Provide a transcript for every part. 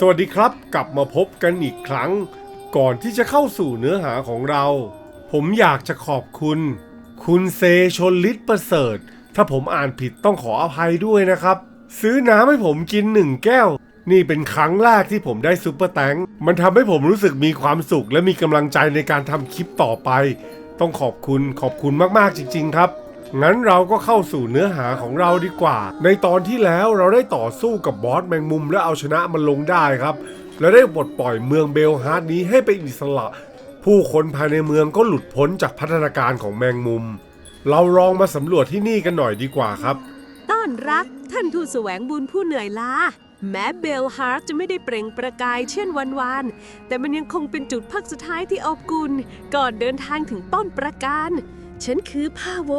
สวัสดีครับกลับมาพบกันอีกครั้ง ก่อนที่จะเข้าสู่เนื้อหาของเรา ผมอยากจะขอบคุณ คุณเซชนลิศประเสริฐ ถ้าผมอ่านผิดต้องขออภัยด้วยนะครับ ซื้อน้ำให้ผมกินหนึ่งแก้ว นี่เป็นครั้งแรกที่ผมได้ซุปเปอร์แตงมันทำให้ผมรู้สึกมีความสุข และมีกำลังใจในการทำคลิปต่อไป ต้องขอบคุณขอบคุณมากๆจริง ๆ ครับ งั้นเราก็เข้าสู่เนื้อหาของเราดีกว่า ในตอนที่แล้วเราได้ต่อสู้กับบอสแมงมุมและเอาชนะมันลงได้ครับ และได้ปลดปล่อยเมืองเบลฮาร์ดนี้ให้เป็นอิสระ ผู้คนภายในเมืองก็หลุดพ้นจากพัฒนาการของแมงมุม เราลองมาสำรวจที่นี่กันหน่อยดีกว่าครับ ต้อนรับท่านทูตแสวงบุญผู้เหนื่อยล้าแม้เบลฮาร์ทจะไม่ได้เปล่งประกายเช่นวันวาน แต่มันยังคงเป็นจุดพักสุดท้ายที่อบกุลก่อนเดินทางถึงป้อมประการ ฉันคือพาโว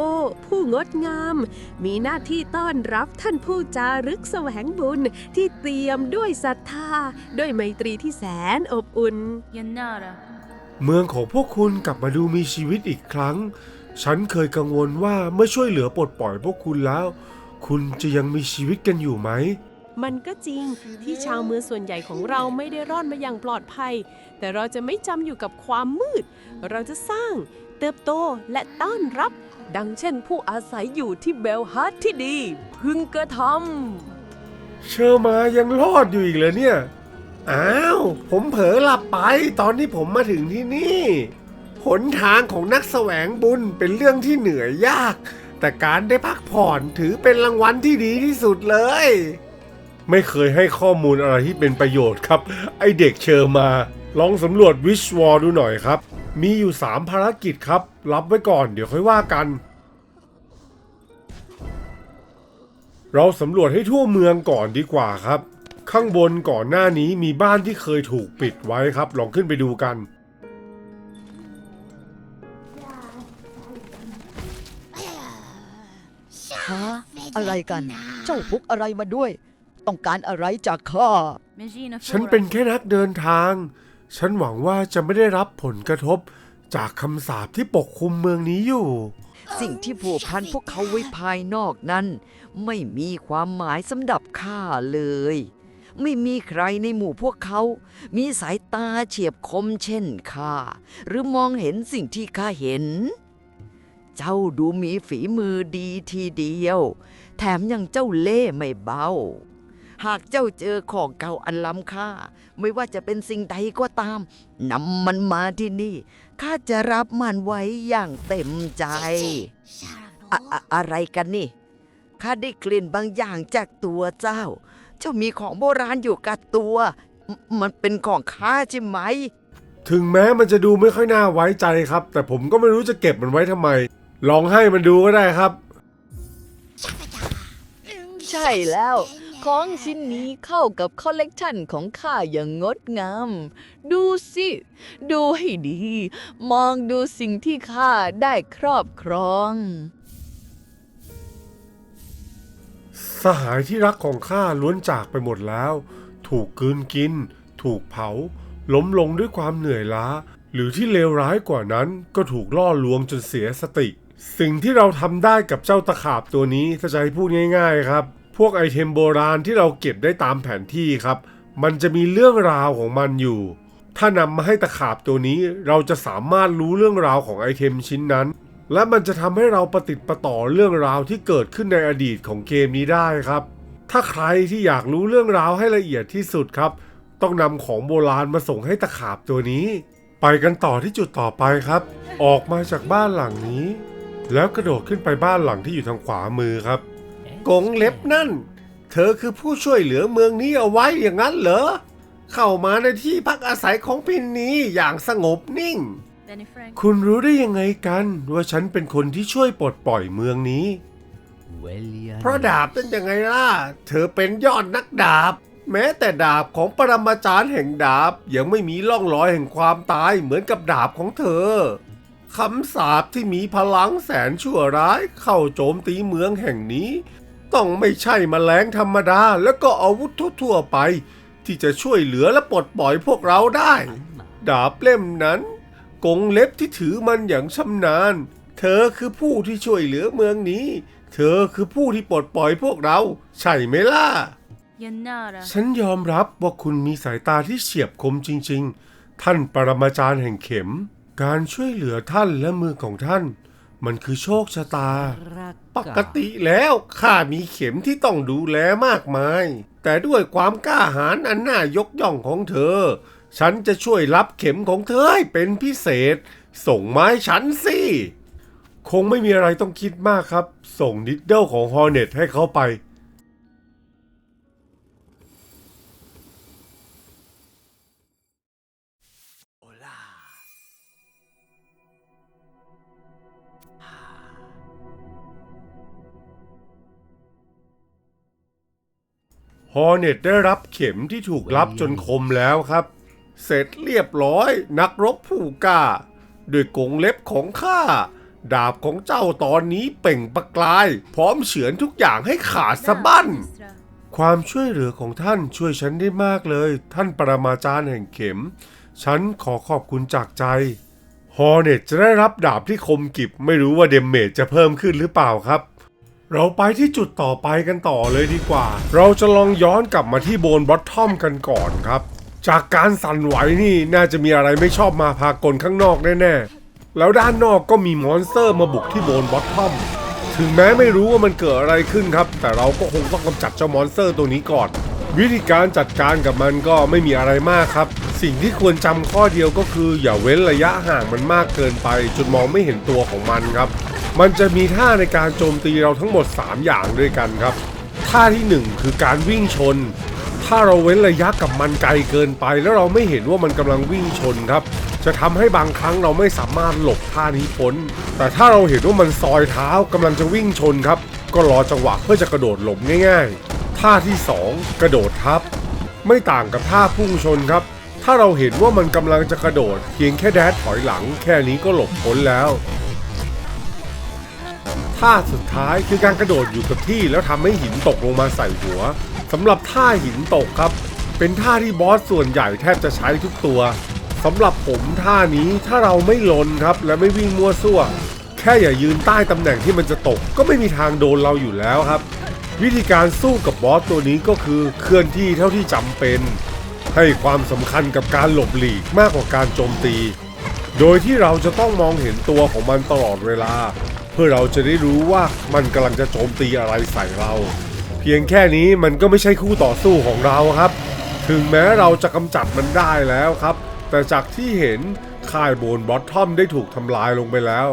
ผู้งดงาม มีหน้าที่ต้อนรับท่านผู้จารึกแสวงบุญที่เตรียมด้วยศรัทธา ด้วยไมตรีที่แสนอบอุ่น Yanara. เมืองของพวกคุณกลับมาดูมีชีวิตอีกครั้ง ฉันเคยกังวลว่าเมื่อช่วยเหลือปลดปล่อยพวกคุณแล้ว คุณจะยังมีชีวิตกันอยู่ไหม มันก็จริงที่ชาวเมืองส่วนใหญ่ของเราไม่ได้รอดมาอย่างปลอดภัย แต่เราจะไม่จำอยู่กับความมืด เราจะสร้าง เติบโตและต้อนรับ ดังเช่นผู้อาศัยอยู่ที่เบลฮาร์ทที่ดี พึงกระทเชอร์มายังรอดอยู่อีกเลยเนี่ย อ้าว ผมเผลอหลับไปตอนที่ผมมาถึงที่นี่ หนทางของนักแสวงบุญเป็นเรื่องที่เหนื่อยยาก แต่การได้พักผ่อนถือเป็นรางวัลที่ดีที่สุดเลย ไม่เคยให้ข้อมูลอะไรที่เป็นประโยชน์ครับ ไอเด็กเชอร์มา ลองสำรวจวิชวอลดูหน่อยครับ มีอยู่ 3 ภารกิจครับ รับไว้ก่อนเดี๋ยวค่อยว่ากัน เราสำรวจให้ทั่วเมืองก่อนดีกว่าครับ ข้างบนก่อนหน้านี้มีบ้านที่เคยถูกปิดไว้ครับ ลองขึ้นไปดูกัน ฮะอะไรกัน เจ้าพกอะไรมาด้วย ต้องการอะไรจากข้า Megina ฉันเป็นแค่นักเดินทาง ฉันหวังว่าจะไม่ได้รับผลกระทบจากคำสาปที่ปกคลุมเมืองนี้อยู่ สิ่งที่ผูกพันพวกเขาไว้ภายนอกนั้น ไม่มีความหมายสำหรับข้าเลย ไม่มีใครในหมู่พวกเขา มีสายตาเฉียบคมเช่นข้าหรือมองเห็นสิ่งที่ข้าเห็น เจ้าดูมีฝีมือดีทีเดียว แถมยังเจ้าเล่ห์ไม่เบา หากเจ้าเจอของเก่าอันล้ำค่า ไม่ว่าจะเป็นสิ่งใดก็ตามนำมันมาที่นี่ ข้าจะรับมันไว้อย่างเต็มใจ อะอะอะไรกันนี่ ข้าได้กลิ่นบางอย่างจากตัวเจ้า เจ้ามีของโบราณอยู่กับตัวมมันเป็นของข้าใช่ไหม ถึงแม้มันจะดูไม่ค่อยน่าไว้ใจครับ แต่ผมก็ไม่รู้จะเก็บมันไว้ทำไม ลองให้มันดูก็ได้ครับ ใช่แล้ว ของชิ้นนี้เข้ากับคอลเลกชันของข้าอย่างงดงาม ดูสิ ดูให้ดี มองดูสิ่งที่ข้าได้ครอบครอง สหายที่รักของข้าล้วนจากไปหมดแล้ว ถูกกืนกิน ถูกเผา ล้มลงด้วยความเหนื่อยล้า หรือที่เลวร้ายกว่านั้นก็ถูกล่อลวงจนเสียสติ สิ่งที่เราทำได้กับเจ้าตะขาบตัวนี้ถ้าจะให้พูดง่าย ๆ ครับ พวกไอเทมโบราณที่เราเก็บได้ตามแผนที่ครับ มันจะมีเรื่องราวของมันอยู่ ถ้านำมาให้ตะขาบตัวนี้เราจะสามารถรู้เรื่องราวของไอเทมชิ้นนั้น และมันจะทำให้เราประติดประต่อเรื่องราวที่เกิดขึ้นในอดีตของเกมนี้ได้ครับ ถ้าใครที่อยากรู้เรื่องราวให้ละเอียดที่สุดครับ ต้องนำของโบราณมาส่งให้ตะขาบตัวนี้ ไปกันต่อที่จุดต่อไปครับ ออกมาจากบ้านหลังนี้ แล้วกระโดดขึ้นไปบ้านหลังที่อยู่ทางขวามือครับ กงเล็บนั่น เธอคือผู้ช่วยเหลือเมืองนี้เอาไว้อย่างนั้นเหรอ เข้ามาในที่พักอาศัยของพินนี้อย่างสงบนิ่ง Benny Frank. คุณรู้ได้ยังไงกัน ว่าฉันเป็นคนที่ช่วยปลดปล่อยเมืองนี้ เพราะดาบเป็นยังไงล่ะ เธอเป็นยอดนักดาบ แม้แต่ดาบของปรมาจารย์แห่งดาบยังไม่มีร่องรอยแห่งความตายเหมือนกับดาบของเธอคำสาปที่มีพลังแสนชั่วร้ายเข้าโจมตีเมืองแห่งนี้ ต้องไม่ใช่มแมลงธรรมดา แล้วก็อาวุธทั่วๆไป ที่จะช่วยเหลือและปลดปล่อยพวกเราได้ ดาบเล่มนั้น กงเล็บที่ถือมันอย่างชำนาญ เธอคือผู้ที่ช่วยเหลือเมืองนี้ เธอคือผู้ที่ปลดปล่อยพวกเรา ใช่ไหมล่ะ Yanara. ฉันยอมรับว่าคุณมีสายตาที่เฉียบคมจริง ๆ ท่านปรมาจารย์แห่งเข็ม การช่วยเหลือท่านและมือของท่าน มันคือโชคชะตา ปกติแล้วข้ามีเข็มที่ต้องดูแลมากมาย แต่ด้วยความกล้าหาญอันน่ายกย่องของเธอ ฉันจะช่วยรับเข็มของเธอให้เป็นพิเศษ ส่งไมาให้ฉันสิ คงไม่มีอะไรต้องคิดมากครับ ส่งนิดเดิลของฮอร์เน็ตให้เขาไป ฮอร์เน็ตได้รับเข็มที่ถูกรับจนคมแล้วครับ เสร็จเรียบร้อยนักรบผู้กล้าด้วยกงเล็บของข้า ดาบของเจ้าตอนนี้เป่งประกาย พร้อมเฉือนทุกอย่างให้ขาดสะบั้น ความช่วยเหลือของท่านช่วยฉันได้มากเลย ท่านปรมาจารย์แห่งเข็ม ฉันขอขอบคุณจากใจฮอร์เน็ตจะได้รับดาบที่คมกิบไม่รู้ว่าเดมเมจจะเพิ่มขึ้นหรือเปล่าครับ เราไปที่จุดต่อไปกันต่อเลยดีกว่า เราจะลองย้อนกลับมาที่โบนบอททอมกันก่อนครับ จากการสั่นไหวนี่น่าจะมีอะไรไม่ชอบมาพากลข้างนอกแน่ๆ แล้วด้านนอกก็มีมอนสเตอร์มาบุกที่โบนบอททอม ถึงแม้ไม่รู้ว่ามันเกิดอะไรขึ้นครับ แต่เราก็คงต้องกำจัดเจ้ามอนสเตอร์ตัวนี้ก่อน วิธีการจัดการกับมันก็ไม่มีอะไรมากครับ สิ่งที่ควรจำข้อเดียวก็คือ อย่าเว้นระยะห่างมันมากเกินไป จนมองไม่เห็นตัวของมันครับ มันจะมีท่าในการโจมตีเราทั้งหมด 3 อย่างด้วยกันครับ ท่าที่ 1 คือการวิ่งชน ถ้าเราเว้นระยะกับมันไกลเกินไป แล้วเราไม่เห็นว่ามันกำลังวิ่งชนครับ จะทำให้บางครั้งเราไม่สามารถหลบท่านี้พ้น แต่ถ้าเราเห็นว่ามันซอยเท้ากำลังจะวิ่งชนครับ ก็รอจังหวะเพื่อจะกระโดดหลบง่ายๆ ท่าที่ 2 กระโดดทับ ไม่ต่างกับท่าพุ่งชนครับถ้าเราเห็นว่ามันกำลังจะกระโดด เพียงแค่แดดถอยหลัง แค่นี้ก็หลบพ้นแล้ว ท่าสุดท้ายคือการกระโดดอยู่กับที่แล้วทำให้หินตกลงมาใส่หัวสำหรับท่าหินตกครับ เป็นท่าที่บอสส่วนใหญ่แทบจะใช้ทุกตัวสำหรับผมท่านี้ถ้าเราไม่ลนครับ และไม่วิ่งมั่วซั่ว แค่อย่ายืนใต้ตำแหน่งที่มันจะตก ก็ไม่มีทางโดนเราอยู่แล้วครับ วิธีการสู้กับบอสตัวนี้ก็คือเคลื่อนที่เท่าที่จำเป็น ให้ความสำคัญกับการหลบหลีกมากกว่าการโจมตี โดยที่เราจะต้องมองเห็นตัวของมันตลอดเวลา พื่อเราจะได้รู้ว่ามันกำลังจะโจมตีอะไรใส่เรา เพียงแค่นี้มันก็ไม่ใช่คู่ต่อสู้ของเราครับ ถึงแม้เราจะกำจัดมันได้แล้วครับ แต่จากที่เห็นค่ายโบนบอททอมได้ถูกทำลายลงไปแล้ว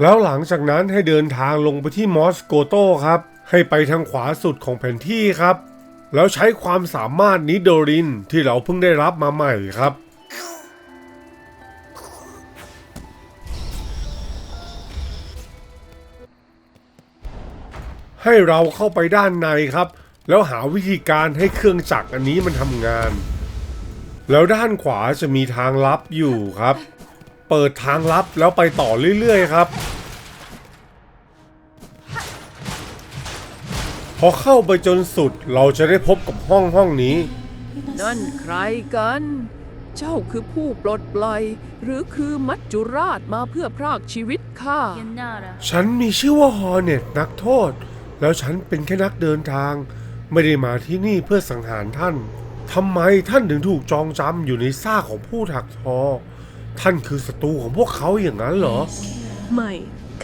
แล้วหลังจากนั้นให้เดินทางลงไปที่มอสโกโตครับ ให้ไปทางขวาสุดของแผนที่ครับ แล้วใช้ความสามารถนิโดรินที่เราเพิ่งได้รับมาใหม่ครับ ให้เราเข้าไปด้านในครับ แล้วหาวิธีการให้เครื่องจักรอันนี้มันทำงาน แล้วด้านขวาจะมีทางลับอยู่ครับ เปิดทางลับแล้วไปต่อเรื่อยๆครับพอเข้าไปจนสุดเราจะได้พบกับห้องห้องนี้ นั่นใครกัน เจ้าคือผู้ปลดปล่อย หรือคือมัจจุราชมาเพื่อพรากชีวิตข้า Yanara. ฉันมีชื่อว่าฮอร์เน็ตนักโทษ แล้วฉันเป็นแค่นักเดินทาง ไม่ได้มาที่นี่เพื่อสังหารท่านทำไมท่านถึงถูกจองจำอยู่ในซากของผู้ถักทอ ท่านคือศัตรูของพวกเขาอย่างนั้นเหรอ ไม่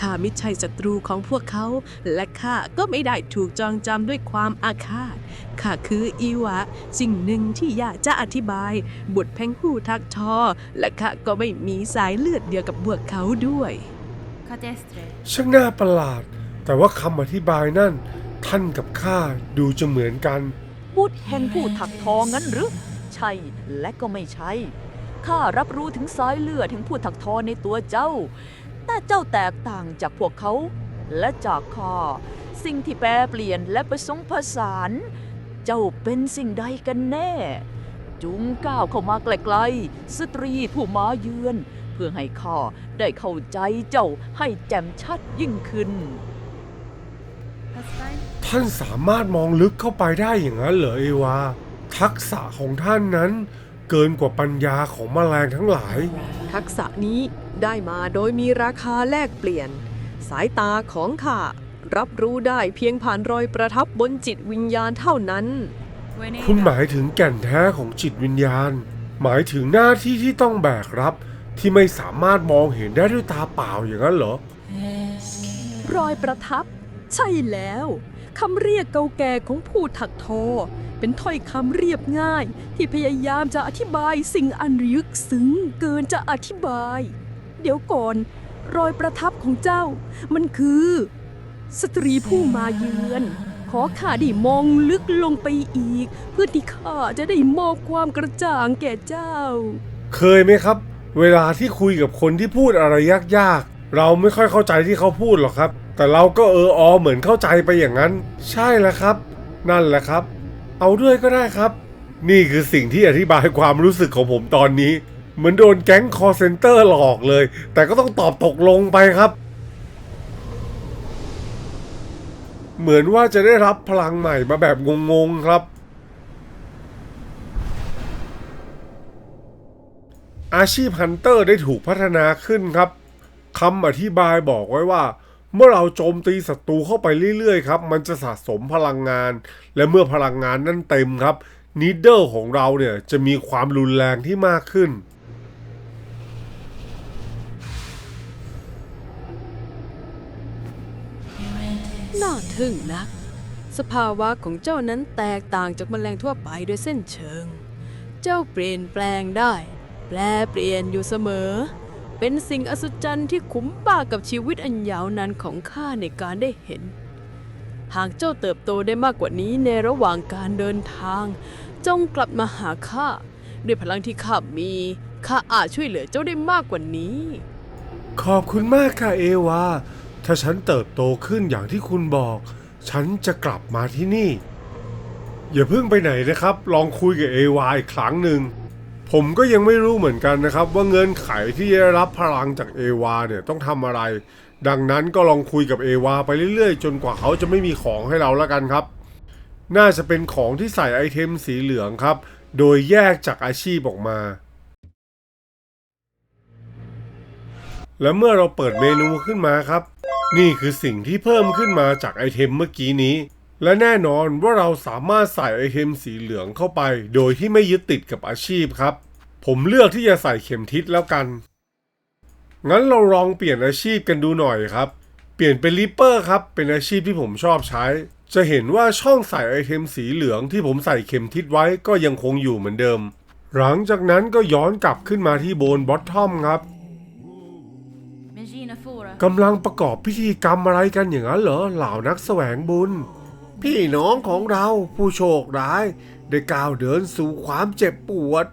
ข้าไม่ใช่ศัตรูของพวกเขา และข้าก็ไม่ได้ถูกจองจำด้วยความอาฆาตข้าคืออีวะ สิ่งหนึ่งที่อยากจะอธิบายบุตรแพงผู้ทักทอ และข้าก็ไม่มีสายเลือดเดียวกับพวกเขาด้วย Catestre. ช่างน่าประหลาด แต่ว่าคำอธิบายนั่นท่านกับข้าดูจะเหมือนกัน บุตรแห่งผู้ถักทองงั้นหรือ ใช่และก็ไม่ใช่ ข้ารับรู้ถึงสายเลือดแห่งผู้ถักทอในตัวเจ้า แต่เจ้าแตกต่างจากพวกเขา และจากข้าสิ่งที่แปรเปลี่ยนและผสมผสาน เจ้าเป็นสิ่งใดกันแน่ จุงก้าวเข้ามาไกลๆสตรีผู้มาเยือน เพื่อให้ข้าได้เข้าใจเจ้าให้แจ่มชัดยิ่งขึ้น ท่านสามารถมองลึกเข้าไปได้อย่างนั้นเหรอเอวา ทักษะของท่านนั้น เกินกว่าปัญญาของแมลงทั้งหลาย ทักษะนี้ได้มาโดยมีราคาแลกเปลี่ยน สายตาของข้ารับรู้ได้เพียงผ่านรอยประทับบนจิตวิญญาณเท่านั้น คุณหมายถึงแก่นแท้ของจิตวิญญาณ หมายถึงหน้าที่ที่ต้องแบกรับ ที่ไม่สามารถมองเห็นได้ด้วยตาเปล่าอย่างนั้นเหรอ รอยประทับ ใช่แล้ว คำเรียกเก่าแก่ของผู้ถักทอ เป็นถ้อยคำเรียบง่าย ที่พยายามจะอธิบายสิ่งอันลึกซึ้งเกินจะอธิบาย เดี๋ยวก่อน รอยประทับของเจ้า มันคือ สตรีผู้มาเยือน ขอข้าได้มองลึกลงไปอีก เพื่อที่ข้าจะได้มอบความกระจ่างแก่เจ้า เคยไหมครับ เวลาที่คุยกับคนที่พูดอะไรยากๆ เราไม่ค่อยเข้าใจที่เขาพูดหรอกครับ แต่เราก็เอออเหมือนเข้าใจไปอย่างนั้น ใช่แล้วครับ นั่นแหละครับ เอาด้วยก็ได้ครับ นี่คือสิ่งที่อธิบายความรู้สึกของผมตอนนี้ เหมือนโดนแก๊งคอร์เซนเตอร์หลอกเลย แต่ก็ต้องตอบตกลงไปครับ เหมือนว่าจะได้รับพลังใหม่มาแบบงงๆครับ อาชีพฮันเตอร์ได้ถูกพัฒนาขึ้นครับคำอธิบายบอกไว้ว่า เมื่อเราโจมตีศัตรูเข้าไปเรื่อยๆครับ มันจะสะสมพลังงาน และเมื่อพลังงานนั่นเต็มครับนีดเดิลของเราเนี่ยจะมีความรุนแรงที่มากขึ้น น่าทึ่งนัก สภาวะของเจ้านั้นแตกต่างจากแมลงทั่วไปโดยเส้นเชิง เจ้าเปลี่ยนแปลงได้ แปลเปลี่ยนอยู่เสมอ เป็นสิ่งอัศจรรย์ที่คุ้มบ้ากับชีวิตอันยาวนานของข้าในการได้เห็น หากเจ้าเติบโตได้มากกว่านี้ในระหว่างการเดินทาง จงกลับมาหาข้าด้วยพลังที่ข้ามีข้าอาจช่วยเหลือเจ้าได้มากกว่านี้ ขอบคุณมากค่ะเอวา ถ้าฉันเติบโตขึ้นอย่างที่คุณบอก ฉันจะกลับมาที่นี่ อย่าเพิ่งไปไหนนะครับ ลองคุยกับเอวาอีกครั้งหนึ่ง ผมก็ยังไม่รู้เหมือนกันนะครับ ว่าเงินไขที่จะได้รับพลังจากเอวาเนี่ยต้องทำอะไร ดังนั้นก็ลองคุยกับเอวาไปเรื่อยๆ จนกว่าเขาจะไม่มีของให้เราแล้วกันครับ น่าจะเป็นของที่ใส่ไอเทมสีเหลืองครับ โดยแยกจากอาชีพออกมา และเมื่อเราเปิดเมนูขึ้นมาครับ นี่คือสิ่งที่เพิ่มขึ้นมาจากไอเทมเมื่อกี้นี้ และแน่นอนว่าเราสามารถใส่ไอเทมสีเหลืองเข้าไป โดยที่ไม่ยึดติดกับอาชีพครับ ผมเลือกที่จะใส่เข็มทิศแล้วกัน งั้นเราลองเปลี่ยนอาชีพกันดูหน่อยครับ เปลี่ยนเป็นริปเปอร์ครับ เป็นอาชีพที่ผมชอบใช้ จะเห็นว่าช่องใส่ไอเทมสีเหลืองที่ผมใส่เข็มทิศไว้ก็ยังคงอยู่เหมือนเดิม หลังจากนั้นก็ย้อนกลับขึ้นมาที่โบนบอททอมครับกำลังประกอบพิธีกรรมอะไรกันอย่างนั้นเหรอเหล่านักแสวงบุญ พี่น้องของเราผู้โชคร้าย ได้ก้าวเดินสู่ความเจ็บปวด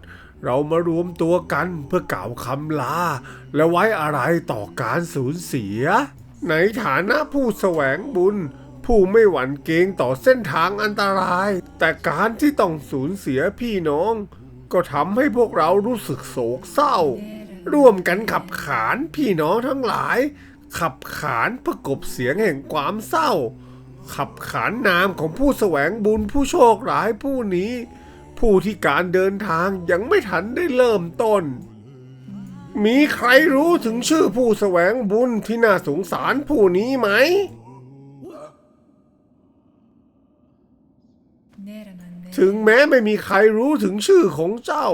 เรามารวมตัวกันเพื่อกล่าวคำลา และไว้อะไรต่อการสูญเสีย ในฐานะผู้แสวงบุญ ผู้ไม่หวั่นเกรงต่อเส้นทางอันตราย แต่การที่ต้องสูญเสียพี่น้อง ก็ทำให้พวกเรารู้สึกโศกเศร้า ร่วมกันขับขานพี่น้องทั้งหลาย ขับขานเพื่อกบเสียงแห่งความเศร้า ขับขานนามของผู้แสวงบุญผู้โชคร้ายผู้นี้ ผู้ที่การเดินทางยังไม่ทันได้เริ่มต้น มีใครรู้ถึงชื่อผู้แสวงบุญที่น่าสงสารผู้นี้ไหม ถึงแม้ไม่มีใครรู้ถึงชื่อของเจ้า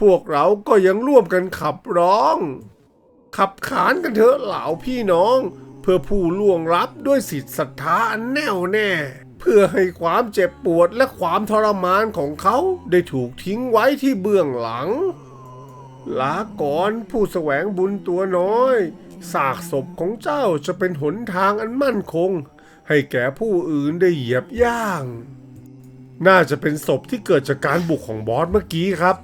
พวกเราก็ยังร่วมกันขับร้อง ขับขานกันเถอะเหล่าพี่น้อง เพื่อผู้ล่วงลับด้วยสิทธิศรัทธาอันแน่วแน่ เพื่อให้ความเจ็บปวดและความทรมานของเขาได้ถูกทิ้งไว้ที่เบื้องหลัง ลาก่อนผู้แสวงบุญตัวน้อยซากศพของเจ้าจะเป็นหนทางอันมั่นคง ให้แก่ผู้อื่นได้เหยียบย่าง น่าจะเป็นศพที่เกิดจากการบุกของบอสเมื่อกี้ครับ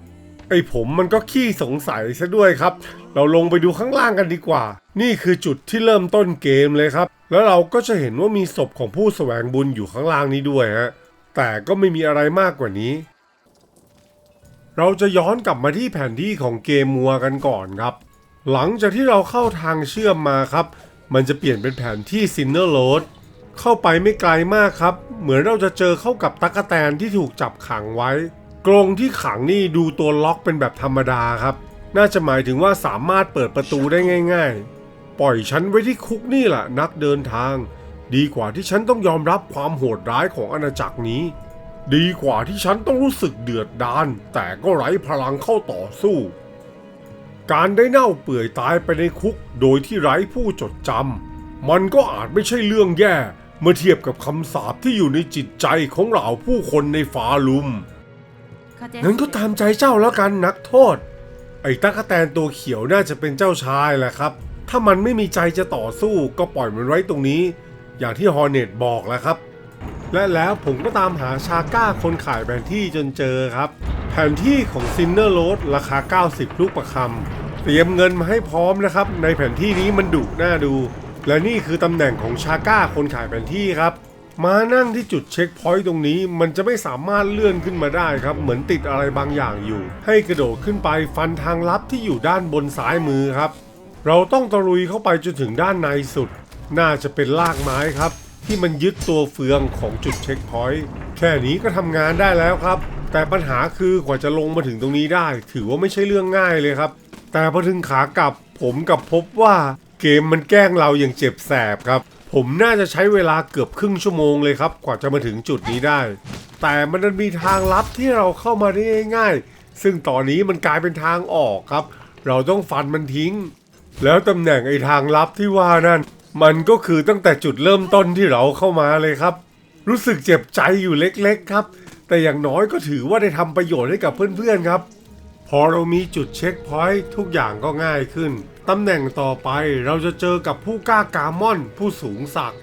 ไอ้ผมมันก็ขี้สงสัยซะด้วยครับ เราลงไปดูข้างล่างกันดีกว่า นี่คือจุดที่เริ่มต้นเกมเลยครับ แล้วเราก็จะเห็นว่ามีศพของผู้แสวงบุญอยู่ข้างล่างนี้ด้วยฮะ แต่ก็ไม่มีอะไรมากกว่านี้ เราจะย้อนกลับมาที่แผนที่ของเกมมัวกันก่อนครับ หลังจากที่เราเข้าทางเชื่อมมาครับ มันจะเปลี่ยนเป็นแผนที่ซินเนอร์โรดเข้าไปไม่ไกลมากครับ เหมือนเราจะเจอเข้ากับตั๊กแตนที่ถูกจับขังไว้ กรงที่ขังนี่ดูตัวล็อกเป็นแบบธรรมดาครับ น่าจะหมายถึงว่าสามารถเปิดประตูได้ง่าย ๆ ปล่อยฉันไว้ที่คุกนี่แหละนักเดินทาง ดีกว่าที่ฉันต้องยอมรับความโหดร้ายของอาณาจักรนี้ ดีกว่าที่ฉันต้องรู้สึกเดือดดาลแต่ก็ไร้พลังเข้าต่อสู้ การได้เน่าเปื่อยตายไปในคุกโดยที่ไร้ผู้จดจำมันก็อาจไม่ใช่เรื่องแย่ เมื่อเทียบกับคำสาปที่อยู่ในจิตใจของเหล่าผู้คนในฟาลุม งั้นก็ตามใจเจ้าแล้วกันนักโทษ ไอ้ตั๊กแตนตัวเขียวน่าจะเป็นเจ้าชายแหละครับ ถ้ามันไม่มีใจจะต่อสู้ก็ปล่อยมันไว้ตรงนี้ อย่างที่ฮอร์เนตบอกแหละครับ และแล้วผมก็ตามหาชาก้าคนขายแผนที่จนเจอครับ แผนที่ของซินเนอร์โรดราคา 90 ลูกประคำเตรียมเงินมาให้พร้อมนะครับ ในแผนที่นี้มันดุน่าดู และนี่คือตำแหน่งของชาก้าคนขายแผนที่ครับ มานั่งที่จุดเช็คพอยต์ตรงนี้มันจะไม่สามารถเลื่อนขึ้นมาได้ครับ เหมือนติดอะไรบางอย่างอยู่ ให้กระโดดขึ้นไปฟันทางลับที่อยู่ด้านบนซ้ายมือครับ เราต้องตะลุยเข้าไปจนถึงด้านในสุด น่าจะเป็นลากไม้ครับ ที่มันยึดตัวเฟืองของจุดเช็คพอยต์แค่นี้ก็ทำงานได้แล้วครับ แต่ปัญหาคือกว่าจะลงมาถึงตรงนี้ได้ ถือว่าไม่ใช่เรื่องง่ายเลยครับ แต่พอถึงขากลับผมกับพบว่าเกมมันแกล้งเราอย่างเจ็บแสบครับ ผมน่าจะใช้เวลาเกือบครึ่งชั่วโมงเลยครับกว่าจะมาถึงจุดนี้ได้ แต่มันมีทางลับที่เราเข้ามาได้ง่ายๆ ซึ่งตอนนี้มันกลายเป็นทางออกครับ เราต้องฟันมันทิ้ง แล้วตำแหน่งไอ้ทางลับที่ว่านั่น มันก็คือตั้งแต่จุดเริ่มต้นที่เราเข้ามาเลยครับ รู้สึกเจ็บใจอยู่เล็กๆครับ แต่อย่างน้อยก็ถือว่าได้ทำประโยชน์ให้กับเพื่อนๆครับ พอเรามีจุดเช็คพอยต์ทุกอย่างก็ง่ายขึ้น ตำแหน่งต่อไปเราจะเจอกับผู้กล้ากามอนผู้สูงศักดิ์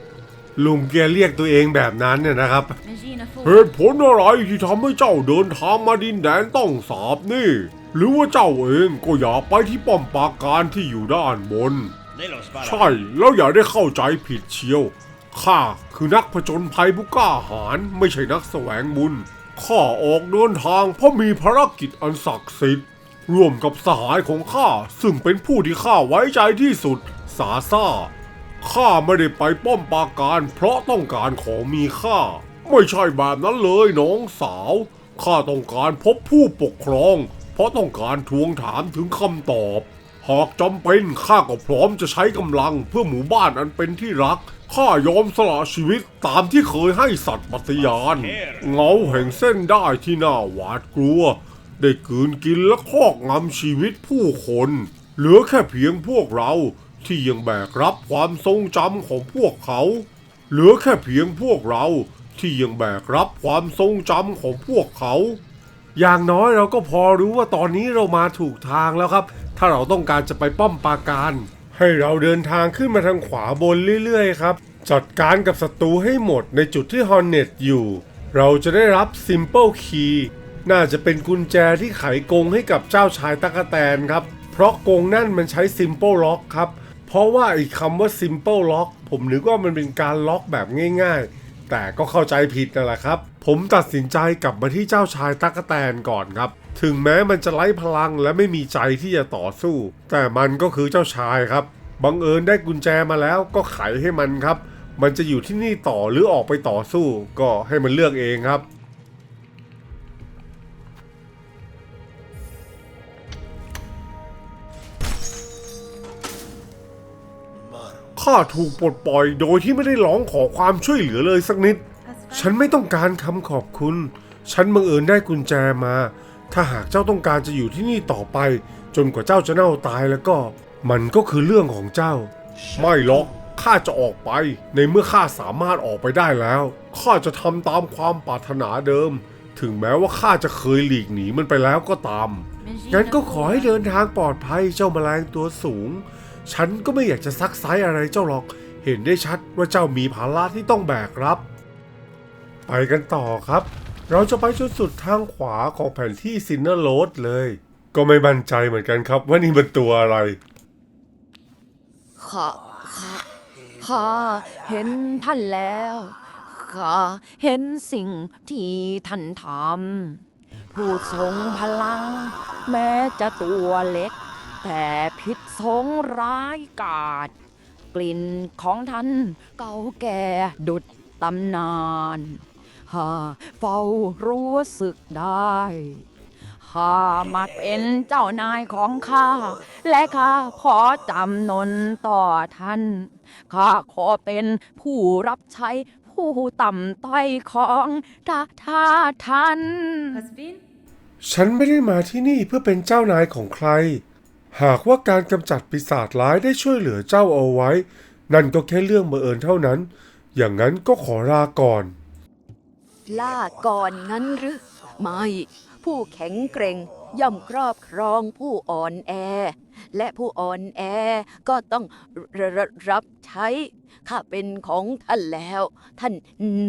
ลุงเกียเรียกตัวเองแบบนั้นเนี่ยนะครับ เหตุผลอะไรที่ทำให้เจ้าเดินทางมาดินแดนต้องสาบนี่ หรือว่าเจ้าเองก็อยากไปที่ป้อมปราการที่อยู่ด้านบน ใช่แล้วอย่าได้เข้าใจผิดเชียวข้าคือนักผจญภัยผู้กล้าหาญไม่ใช่นักแสวงบุญข้าออกเดินทางเพราะมีภารกิจอันศักดิ์สิทธิ์ ร่วมกับสหายของข้าซึ่งเป็นผู้ที่ข้าไว้ใจที่สุดสาซ่าข้าไม่ได้ไปป้อมปราการเพราะต้องการของมีค่า ไม่ใช่แบบนั้นเลยน้องสาว ข้าต้องการพบผู้ปกครอง เพราะต้องการทวงถามถึงคำตอบ หากจำเป็นข้าก็พร้อมจะใช้กำลังเพื่อหมู่บ้านอันเป็นที่รักข้ายอมสละชีวิตตามที่เคยให้สัตว์ปฏิญาณ เงาแห่งเส้นได้ที่น่าหวาดกลัว ได้กืนกินและครอกงำชีวิตผู้คน เหลือแค่เพียงพวกเราที่ยังแบกรับความทรงจำของพวกเขา เหลือแค่เพียงพวกเราที่ยังแบกรับความทรงจำของพวกเขา อย่างน้อยเราก็พอรู้ว่าตอนนี้เรามาถูกทางแล้วครับ ถ้าเราต้องการจะไปป้อมปราการ ให้เราเดินทางขึ้นมาทางขวาบนเรื่อยๆครับ จัดการกับศัตรูให้หมดในจุดที่ฮอนเน็ตอยู่ เราจะได้รับ Simple Key น่าจะเป็นกุญแจที่ไขกงให้กับเจ้าชายตะกะแตนครับ เพราะกงนั่นมันใช้ Simple Lock ครับ เพราะว่าไอ้คำว่า Simple Lock ผมนึกว่ามันเป็นการล็อกแบบง่ายๆ แต่ก็เข้าใจผิดนั่นแหละครับ ผมตัดสินใจกลับมาที่เจ้าชายตั๊กแตนก่อนครับ ถึงแม้มันจะไร้พลังและไม่มีใจที่จะต่อสู้ แต่มันก็คือเจ้าชายครับ บังเอิญได้กุญแจมาแล้วก็ไขให้มันครับ มันจะอยู่ที่นี่ต่อหรือออกไปต่อสู้ ก็ให้มันเลือกเองครับ ข้าถูกปลดปล่อยโดยที่ไม่ได้ร้องขอความช่วยเหลือเลยสักนิด ฉันไม่ต้องการคำขอบคุณ ฉันบังเอิญได้กุญแจมา ถ้าหากเจ้าต้องการจะอยู่ที่นี่ต่อไป จนกว่าเจ้าจะเน่าตายแล้วก็ มันก็คือเรื่องของเจ้า ไม่หรอกข้าจะออกไป ในเมื่อข้าสามารถออกไปได้แล้วข้าจะทำตามความปรารถนาเดิม ถึงแม้ว่าข้าจะเคยหลีกหนีมันไปแล้วก็ตามงั้นก็ขอให้เดินทางปลอดภัยเจ้าแมลงตัวสูง ฉันก็ไม่อยากจะซักไซอะไรเจ้าหรอก เห็นได้ชัดว่าเจ้ามีภาระที่ต้องแบกรับ ไปกันต่อครับ เราจะไปจนสุดทางขวาของแผนที่ซินเนอร์โรดเลย ก็ไม่มั่นใจเหมือนกันครับ ว่านี่มันตัวอะไร ข้าข้าข้าเห็นท่านแล้วข้าเห็นสิ่งที่ท่านทำผู้ทรงพลัง แม้จะตัวเล็ก แต่พิษสงร้ายกาจกลิ่นของท่านเก่าแก่ดุดตำนานข้าเฝ้ารู้สึกได้ข้ามาเป็นเจ้านายของข้า และข้าขอจำนนต่อท่าน ข้าขอเป็นผู้รับใช้ผู้ต่ำต้อยของทาทาทันฉันไม่ได้มาที่นี่เพื่อเป็นเจ้านายของใคร หากว่าการกำจัดปีศาจร้ายได้ช่วยเหลือเจ้าเอาไว้ นั่นก็แค่เรื่องบังเอิญเท่านั้น อย่างนั้นก็ขอลาก่อนลาก่อนงั้นหรือ ไม่ ผู้แข็งแกรงย่อมครอบครองผู้อ่อนแอ และผู้อ่อนแอก็ต้องรรรับใช้ ข้าเป็นของท่านแล้ว ท่าน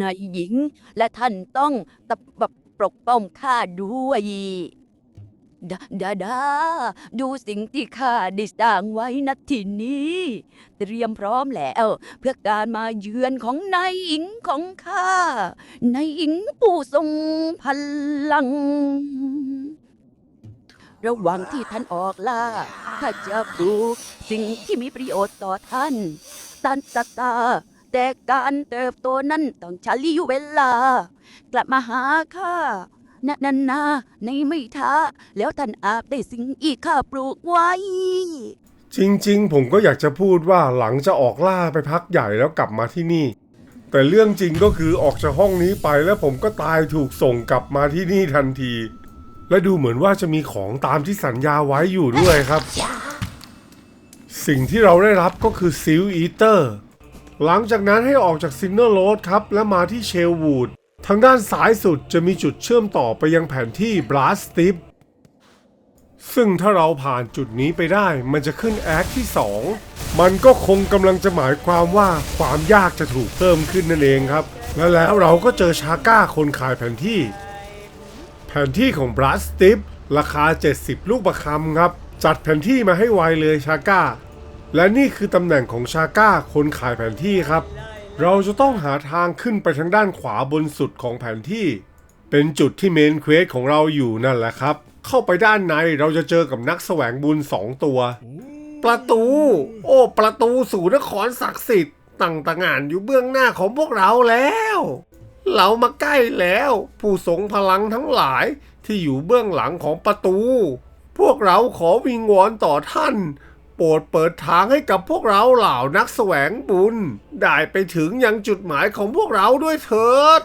นายหญิง และท่านต้องตบปปกป้องข้าด้วย ดาดาดาดูสิ่งที่ข้าได้สร้างไว้ณที่นี้ เตรียมพร้อมแล้วเพื่อการมาเยือนของนายหญิงของข้านายหญิงผู้ทรงพลัง ระหว่างที่ท่านออกล่าข้าจะปลูกสิ่งที่มีประโยชน์ต่อท่านตันตาตาแต่การเติบโตนั้นต้องใช้เวลากลับมาหาข้า นะนันนาในไม่ช้า แล้วท่านอาจได้สิ่งอีกข้าปลูกไว้ จริงๆ ผมก็อยากจะพูดว่าหลังจะออกล่าไปพักใหญ่แล้วกลับมาที่นี่ แต่เรื่องจริงก็คือออกจากห้องนี้ไปแล้วผมก็ตายถูกส่งกลับมาที่นี่ทันที และดูเหมือนว่าจะมีของตามที่สัญญาไว้อยู่ด้วยครับ สิ่งที่เราได้รับก็คือซิลอีเตอร์หลังจากนั้นให้ออกจากซินเนอร์โรดครับ และมาที่เชลวูด ทางด้านซ้ายสุดจะมีจุดเชื่อมต่อไปยังแผนที่บลัสติฟซึ่งถ้าเราผ่านจุดนี้ไปได้มันจะขึ้นแอคที่ 2 มันก็คงกำลังจะหมายความว่าความยากจะถูกเพิ่มขึ้นนั่นเองครับ และแล้วเราก็เจอชาก้าคนขายแผนที่ แผนที่ของบลัสติฟราคา 70 ลูกประคำครับ จัดแผนที่มาให้ไวเลยชาก้า และนี่คือตำแหน่งของชาก้าคนขายแผนที่ครับ เราจะต้องหาทางขึ้นไปทางด้านขวาบนสุดของแผนที่ เป็นจุดที่เมนเควสของเราอยู่นั่นแหละครับ เข้าไปด้านในเราจะเจอกับนักแสวงบุญสองตัว ประตู โอ้ ประตูสู่นครศักดิ์สิทธิ์ตั้งต่างานอยู่เบื้องหน้าของพวกเราแล้ว เรามาใกล้แล้ว ผู้ทรงพลังทั้งหลายที่อยู่เบื้องหลังของประตู พวกเราขอวิงวอนต่อท่าน โปรดเปิดทางให้กับพวกเราเหล่านักแสวงบุญ ได้ไปถึงยังจุดหมายของพวกเราด้วยเถิด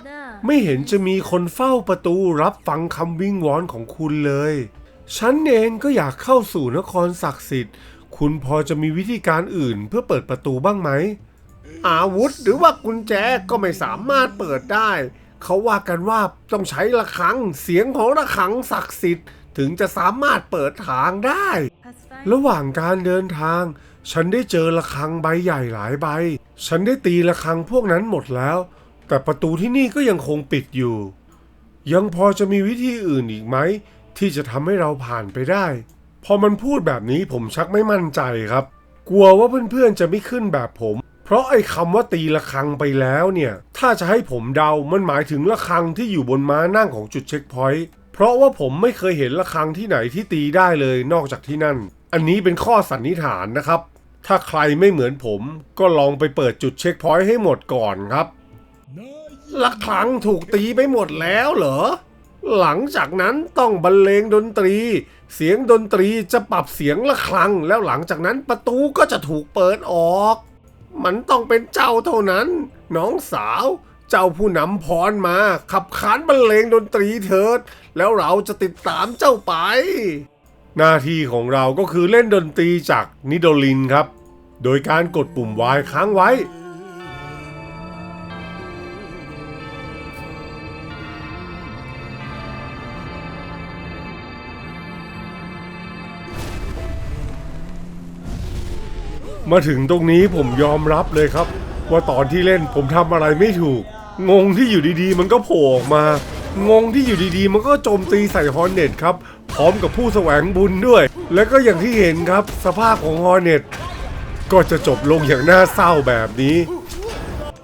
ไม่เห็นจะมีคนเฝ้าประตูรับฟังคำวิงวอนของคุณเลย ฉันเองก็อยากเข้าสู่นครศักดิ์สิทธิ์ คุณพอจะมีวิธีการอื่นเพื่อเปิดประตูบ้างไหม อาวุธหรือว่ากุญแจก็ไม่สามารถเปิดได้ เขาว่ากันว่าต้องใช้ระฆังเสียงของระฆังศักดิ์สิทธิ์ ถึงจะสามารถเปิดทางได้ ระหว่างการเดินทาง ฉันได้เจอระฆังใบใหญ่หลายใบ ฉันได้ตีระฆังพวกนั้นหมดแล้ว แต่ประตูที่นี่ก็ยังคงปิดอยู่ ยังพอจะมีวิธีอื่นอีกไหม ที่จะทำให้เราผ่านไปได้ พอมันพูดแบบนี้ผมชักไม่มั่นใจครับ กลัวว่าเพื่อนๆจะไม่ขึ้นแบบผม เพราะไอ้คำว่าตีระฆังไปแล้วเนี่ย ถ้าจะให้ผมเดา มันหมายถึงระฆังที่อยู่บนม้านั่งของจุดเช็คพอยต์ เพราะว่าผมไม่เคยเห็นระฆังที่ไหนที่ตีได้เลยนอกจากที่นั่น อันนี้เป็นข้อสันนิษฐานนะครับ ถ้าใครไม่เหมือนผมก็ลองไปเปิดจุดเช็คพอยต์ให้หมดก่อนครับระฆังถูกตีไปหมดแล้วเหรอ หลังจากนั้นต้องบรรเลงดนตรี เสียงดนตรีจะปรับเสียงระฆัง แล้วหลังจากนั้นประตูก็จะถูกเปิดออก มันต้องเป็นเจ้าเท่านั้น น้องสาว เจ้าผู้นำพรมา ขับขานบรรเลงดนตรีเถิด แล้วเราจะติดตามเจ้าไป หน้าที่ของเราก็คือเล่นดนตรีจากนิโดลินครับ โดยการกดปุ่ม Y ค้างไว้ มาถึงตรงนี้ผมยอมรับเลยครับ ว่าตอนที่เล่นผมทำอะไรไม่ถูก งงที่อยู่ดีๆ มันก็โผล่ออกมา งงที่อยู่ดีๆ มันก็โจมตีใส่ฮอร์เน็ตครับ พร้อมกับผู้แสวงบุญด้วย แล้วก็อย่างที่เห็นครับ สภาพของฮอร์เน็ตก็จะจบลงอย่างน่าเศร้าแบบนี้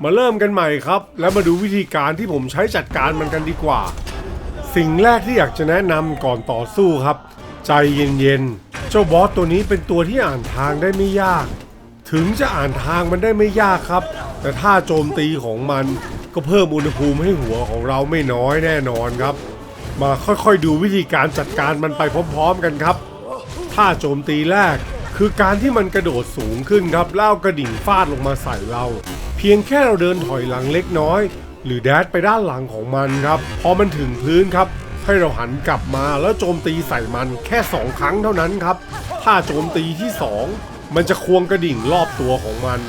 มาเริ่มกันใหม่ครับ แล้วมาดูวิธีการที่ผมใช้จัดการมันกันดีกว่า สิ่งแรกที่อยากจะแนะนำก่อนต่อสู้ครับ ใจเย็นๆ เจ้าบอสตัวนี้เป็นตัวที่อ่านทางได้ไม่ยาก ถึงจะอ่านทางมันได้ไม่ยากครับ แต่ถ้าโจมตีของมันก็เพิ่มอุณหภูมิให้หัวของเราไม่น้อยแน่นอนครับ มาค่อยๆดูวิธีการจัดการมันไปพร้อมๆกันครับ ถ้าโจมตีแรกคือการที่มันกระโดดสูงขึ้นครับแล้วเอากระดิ่งฟาดลงมาใส่เรา เพียงแค่เราเดินถอยหลังเล็กน้อย หรือแดดไปด้านหลังของมันครับพอมันถึงพื้นครับ ให้เราหันกลับมาแล้วโจมตีใส่มันแค่ 2 ครั้งเท่านั้นครับ ถ้าโจมตีที่ 2 มันจะควงกระดิ่งรอบตัวของมัน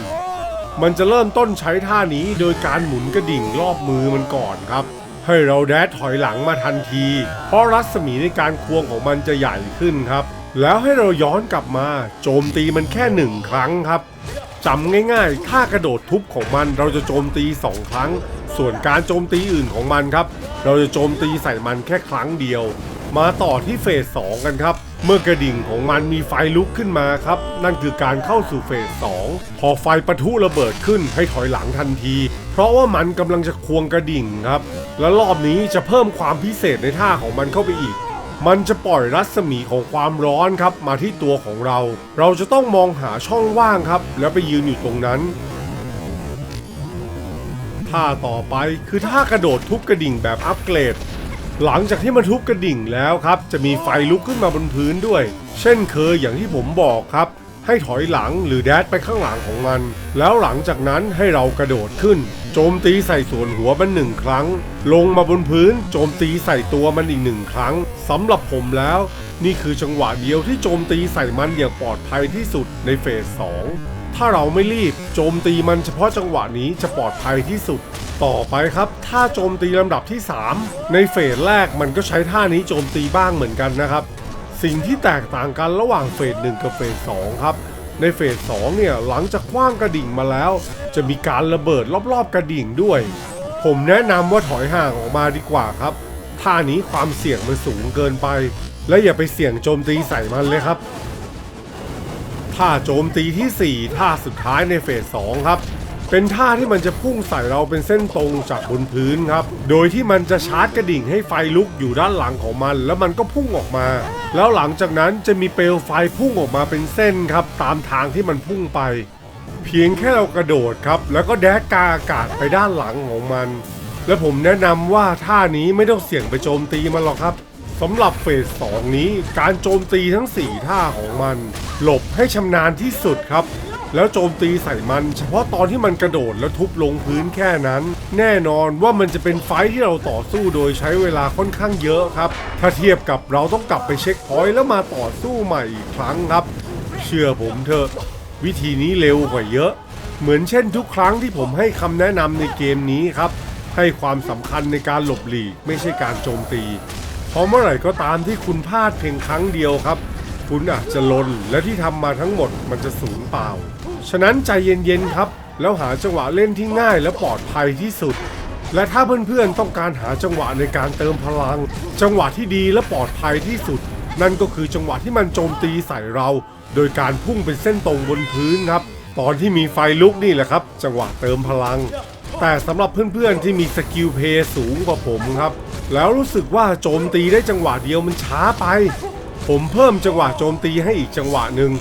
มันจะเริ่มต้นใช้ท่านี้โดยการหมุนกระดิ่งรอบมือมันก่อนครับ ให้เราแดดถอยหลังมาทันที เพราะรัศมีในการควงของมันจะใหญ่ขึ้นครับ แล้วให้เราย้อนกลับมาโจมตีมันแค่หนึ่งครั้งครับจำง่ายๆ ถ้ากระโดดทุบของมันเราจะโจมตี 2 ครั้ง ส่วนการโจมตีอื่นของมันครับ เราจะโจมตีใส่มันแค่ครั้งเดียว มาต่อที่เฟส 2 กันครับ เมื่อกระดิ่งของมันมีไฟลุกขึ้นมาครับ นั่นคือการเข้าสู่เฟส 2 พอไฟปะทุระเบิดขึ้นให้ถอยหลังทันที เพราะว่ามันกำลังจะควงกระดิ่งครับ และรอบนี้จะเพิ่มความพิเศษในท่าของมันเข้าไปอีกมันจะปล่อยรัศมีของความร้อนครับ มาที่ตัวของเรา เราจะต้องมองหาช่องว่างครับ แล้วไปยืนอยู่ตรงนั้นท่าต่อไปคือท่ากระโดดทุบกระดิ่งแบบอัปเกรด หลังจากที่มันทุบกระดิ่งแล้วครับ จะมีไฟลุกขึ้นมาบนพื้นด้วย เช่นเคยอย่างที่ผมบอกครับ ให้ถอยหลังหรือแดดไปข้างหลังของมัน แล้วหลังจากนั้นให้เรากระโดดขึ้น โจมตีใส่ส่วนหัวมันหนึ่งครั้ง ลงมาบนพื้น โจมตีใส่ตัวมันอีกหนึ่งครั้งสำหรับผมแล้ว นี่คือจังหวะเดียวที่โจมตีใส่มันอย่างปลอดภัยที่สุดในเฟสสอง ถ้าเราไม่รีบโจมตีมันเฉพาะจังหวะนี้จะปลอดภัยที่สุด ต่อไปครับ ถ้าโจมตีลำดับที่ 3 ในเฟสแรกมันก็ใช้ท่านี้โจมตีบ้างเหมือนกันนะครับ สิ่งที่แตกต่างกันระหว่างเฟส1กับเฟส2ครับในเฟส2เนี่ยหลังจากคว้างกระดิ่งมาแล้ว จะมีการระเบิดรอบๆกระดิ่งด้วย ผมแนะนำว่าถอยห่างออกมาดีกว่าครับท่านี้ความเสี่ยงมันสูงเกินไป และอย่าไปเสี่ยงโจมตีใส่มันเลยครับ ท่าโจมตีที่ 4 ท่าสุดท้ายในเฟส 2 ครับ เป็นท่าที่มันจะพุ่งใส่เราเป็นเส้นตรงจากบนพื้นครับ โดยที่มันจะชาร์จกระดิ่งให้ไฟลุกอยู่ด้านหลังของมัน แล้วมันก็พุ่งออกมา แล้วหลังจากนั้นจะมีเปลวไฟพุ่งออกมาเป็นเส้นครับ ตามทางที่มันพุ่งไป เพียงแค่เรากระโดดครับ แล้วก็แดกกาอากาศไปด้านหลังของมัน และผมแนะนำว่าท่านี้ไม่ต้องเสี่ยงไปโจมตีมันหรอกครับ สำหรับเฟส 2 นี้การโจมตีทั้ง 4 ท่าของมัน หลบให้ชำนาญที่สุดครับ แล้วโจมตีใส่มัน เฉพาะตอนที่มันกระโดดแล้วทุบลงพื้นแค่นั้น แน่นอนว่ามันจะเป็นไฟที่เราต่อสู้โดยใช้เวลาค่อนข้างเยอะครับ ถ้าเทียบกับเราต้องกลับไปเช็คพอยต์แล้วมาต่อสู้ใหม่อีกครั้งครับ เชื่อผมเถอะ วิธีนี้เร็วกว่าเยอะ เหมือนเช่นทุกครั้งที่ผมให้คำแนะนำในเกมนี้ครับให้ความสำคัญในการหลบหลีกไม่ใช่การโจมตี เพราะเมื่อไหร่ก็ตามที่คุณพลาดเพียงครั้งเดียวครับ คุณอาจจะลนและที่ทำมาทั้งหมดมันจะสูญเปล่า ฉะนั้นใจเย็นๆครับ แล้วหาจังหวะเล่นที่ง่ายและปลอดภัยที่สุด และถ้าเพื่อนๆต้องการหาจังหวะในการเติมพลัง จังหวะที่ดีและปลอดภัยที่สุด นั่นก็คือจังหวะที่มันโจมตีใส่เรา โดยการพุ่งเป็นเส้นตรงบนพื้นครับตอนที่มีไฟลุกนี่แหละครับ จังหวะเติมพลัง แต่สำหรับเพื่อนๆที่มีสกิลเพย์สูงกว่าผมครับ แล้วรู้สึกว่าโจมตีได้จังหวะเดียวมันช้าไป ผมเพิ่มจังหวะโจมตีให้อีกจังหวะหนึ่ง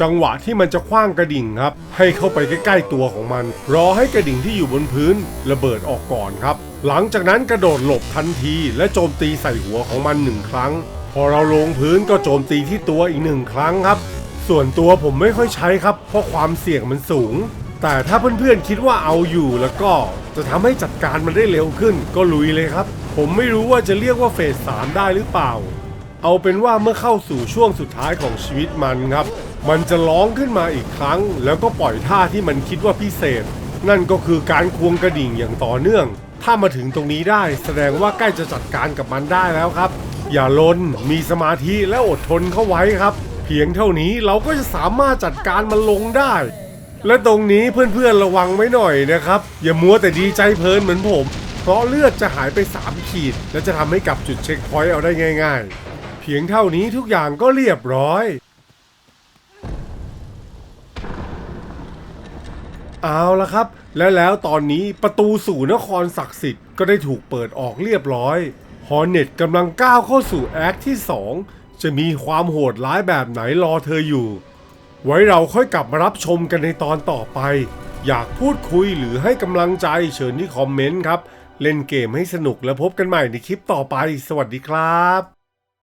จังหวะที่มันจะคว้างกระดิ่งครับ ให้เข้าไปใกล้ๆตัวของมัน รอให้กระดิ่งที่อยู่บนพื้นระเบิดออกก่อนครับ หลังจากนั้นกระโดดหลบทันทีและโจมตีใส่หัวของมันหนึ่งครั้ง พอเราลงพื้นก็โจมตีที่ตัวอีกหนึ่งครั้งครับ ส่วนตัวผมไม่ค่อยใช้ครับ เพราะความเสี่ยงมันสูง แต่ถ้าเพื่อนๆคิดว่าเอาอยู่แล้วก็จะทำให้จัดการมันได้เร็วขึ้นก็ลุยเลยครับ ผมไม่รู้ว่าจะเรียกว่าเฟสสามได้หรือเปล่า เอาเป็นว่าเมื่อเข้าสู่ช่วงสุดท้ายของชีวิตมันครับ มันจะร้องขึ้นมาอีกครั้ง แล้วก็ปล่อยท่าที่มันคิดว่าพิเศษ นั่นก็คือการควงกระดิ่งอย่างต่อเนื่อง ถ้ามาถึงตรงนี้ได้แสดงว่าใกล้จะจัดการกับมันได้แล้วครับ อย่าลนมีสมาธิและอดทนเข้าไว้ครับ เพียงเท่านี้เราก็จะสามารถจัดการมันลงได้และตรงนี้เพื่อนๆระวังไว้หน่อยนะครับ อย่ามัวแต่ดีใจเพลินเหมือนผม เพราะเลือดจะหายไป 3 ขีด และจะทำให้กลับจุดเช็คพอยต์เอาได้ง่าย ๆ เพียงเท่านี้ทุกอย่างก็เรียบร้อย เอาละครับ และแล้วตอนนี้ประตูสู่นครศักดิ์สิทธิ์ก็ได้ถูกเปิดออกเรียบร้อยฮอร์เน็ตกำลังก้าวเข้าสู่แอคที่ 2 จะมีความโหดร้ายแบบไหนรอเธออยู่ ไว้เราค่อยกลับมารับชมกันในตอนต่อไป อยากพูดคุยหรือให้กำลังใจเชิญที่คอมเมนต์ครับ เล่นเกมให้สนุกแล้วพบกันใหม่ในคลิปต่อไป สวัสดีครับ